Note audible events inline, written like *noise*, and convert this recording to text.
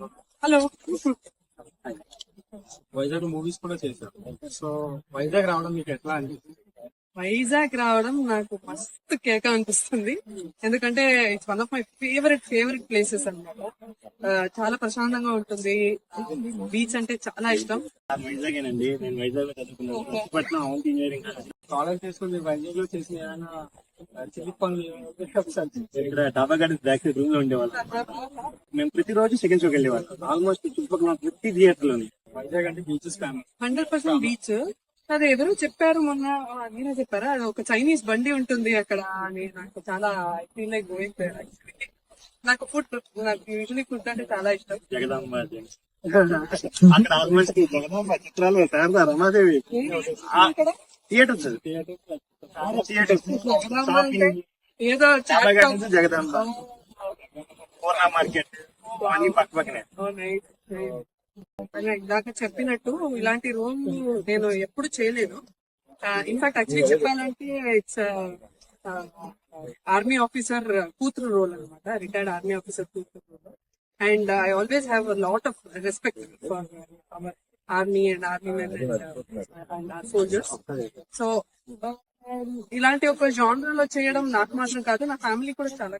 Hello. Vizag movies కూడా చేశారు. So Vizag రావడం మీకు ఎట్లా అనిపిస్తుంది? వైజాగ్ రావడం నాకు మస్తు కేక అనిపిస్తుంది. ఎందుకంటే it's one of my favourite favourite places అన్నమాట. ఆ, చాలా ప్రశాంతంగా ఉంటుంది. బీచ్ అంటే చాలా ఇష్టం. వైజాగేనండి. నేను వైజాగ్లో ఇంజనీరింగ్ కాలేజ్ చేసుకుని వైజాగ్లో చేసిన ఏమైనా చిల్లి పనులు *laughs* ఇక్కడ డాబా గార్డెన్స్ బ్యాక్ రూమ్లో ఉండేవాళ్ళం. మేము ప్రతిరోజు సెకండ్ షోకి వెళ్ళేవాళ్ళం. ఆల్మోస్ట్ చుట్టుపక్కల ప్రతి థియేటర్లోని వైజాగ్ అంటే బీచెస్ హండ్రెడ్ పర్సెంట్ బీచ్. అది ఎవరు చెప్పారు మొన్న. మీరే చెప్పారా? అది ఒక చైనీస్ బండి ఉంటుంది అక్కడ. అని నాకు చాలా ఫీల్ లైక్ గోయింగ్ నాకు ఫుడ్ నాకు యూజువలీ ఫుడ్ అంటే చాలా ఇష్టం. జగదాంబ. *laughs* అక్కడ ఆల్మోస్ట్ జగదాంబ చిత్రాలు శారదా రమాదేవి. థియేటర్స్ జగదాంబ అంటే ఏదో జగదాంబ. పూర్ణ మార్కెట్. అన్ని పక్క పక్కనే oh, ఇందాక చెప్పినట్టు ఇలాంటి రోల్ నేను ఎప్పుడు చేయలేదు. ఇన్ఫాక్ట్ యాక్చువల్లీ చెప్పాలంటే ఇట్స్ ఆర్మీ ఆఫీసర్ కూతురు రోల్ అనమాట రిటైర్డ్ ఆర్మీ ఆఫీసర్ కూతురు role and I always have lot of respect for our army and army men and soldiers so ఇలాంటి ఒక జానర్లో చేయడం నాకు మాత్రం కాదు. నా ఫ్యామిలీ కూడా చాలా